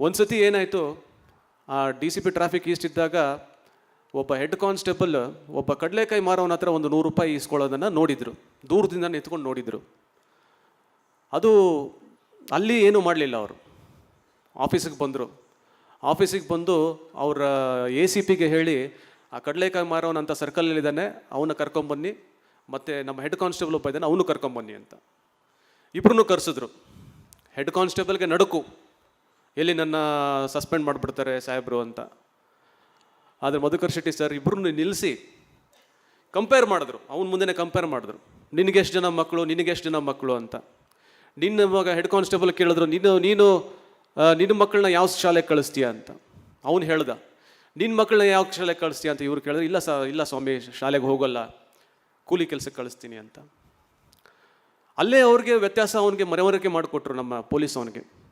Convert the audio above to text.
ಒಂದು ಸತಿ ಏನಾಯಿತು, ಆ D C P traffic east ಇದ್ದಾಗ ಒಬ್ಬ ಹೆಡ್ ಕಾನ್ಸ್ಟೇಬಲ್ ಒಬ್ಬ ಕಡಲೆಕಾಯಿ ಮಾರೋನ ಹತ್ರ ಒಂದು ನೂರು ರೂಪಾಯಿ ಈಸ್ಕೊಳ್ಳೋದನ್ನು ನೋಡಿದರು. ದೂರದಿಂದ ನಿಂತ್ಕೊಂಡು ನೋಡಿದರು. ಅದು ಅಲ್ಲಿ ಏನೂ ಮಾಡಲಿಲ್ಲ ಅವರು. ಆಫೀಸಿಗೆ ಬಂದರು. ಆಫೀಸಿಗೆ ಬಂದು ಅವರ ಎ ಸಿ ಪಿಗೆ ಹೇಳಿ, ಆ ಕಡಲೆಕಾಯಿ ಮಾರೋನಂಥ ಸರ್ಕಲಲ್ಲಿದ್ದಾನೆ ಅವನ್ನ ಕರ್ಕೊಂಬನ್ನಿ ಮತ್ತು ನಮ್ಮ ಹೆಡ್ ಕಾನ್ಸ್ಟೇಬಲ್ ಒಬ್ಬ ಇದ್ದಾನೆ, ಅವನು ಕರ್ಕೊಂಬನ್ನಿ ಅಂತ. ಇಬ್ಬರೂ ಕರೆಸಿದ್ರು. ಹೆಡ್ ಕಾನ್ಸ್ಟೇಬಲ್ಗೆ ನಡುಕು. ಎಲ್ಲಿ ನನ್ನ ಸಸ್ಪೆಂಡ್ ಮಾಡಿಬಿಡ್ತಾರೆ ಸಾಹೇಬ್ರು ಅಂತ. ಆದರೆ ಮಧುಕರ್ ಶೆಟ್ಟಿ ಸರ್ ಇಬ್ಬರನ್ನು ನಿಲ್ಲಿಸಿ ಕಂಪೇರ್ ಮಾಡಿದ್ರು. ಅವನ ಮುಂದೆನೇ ಕಂಪೇರ್ ಮಾಡಿದ್ರು. ನಿನಗೆಷ್ಟು ಜನ ಮಕ್ಕಳು ನಿನಗೆಷ್ಟು ಜನ ಮಕ್ಕಳು ಅಂತ. ನಿನ್ನ ಮಗ ಹೆಡ್ ಕಾನ್ಸ್ಟೇಬಲ್ ಕೇಳಿದ್ರು, ನೀನು ನೀನು ನಿನ್ನ ಮಕ್ಕಳನ್ನ ಯಾವ ಶಾಲೆಗೆ ಕಳಿಸ್ತೀಯ? ಅಂತ. ಅವನು ಹೇಳ್ದ ನಿನ್ನ ಮಕ್ಕಳನ್ನ ಯಾವ ಶಾಲೆಗೆ ಕಳಿಸ್ತೀಯ? ಅಂತ ಇವ್ರು ಕೇಳಿದ್ರು, ಇಲ್ಲ ಸ, ಇಲ್ಲ ಸ್ವಾಮಿ, ಶಾಲೆಗೆ ಹೋಗೋಲ್ಲ. ಕೂಲಿ ಕೆಲಸಕ್ಕೆ ಕಳಿಸ್ತೀನಿ ಅಂತ. ಅಲ್ಲೇ ಅವ್ರಿಗೆ ವ್ಯತ್ಯಾಸ ಅವನಿಗೆ ಮರೆಮರಿಕೆ ಮಾಡಿಕೊಟ್ರು ನಮ್ಮ ಪೊಲೀಸ್ ಅವನಿಗೆ.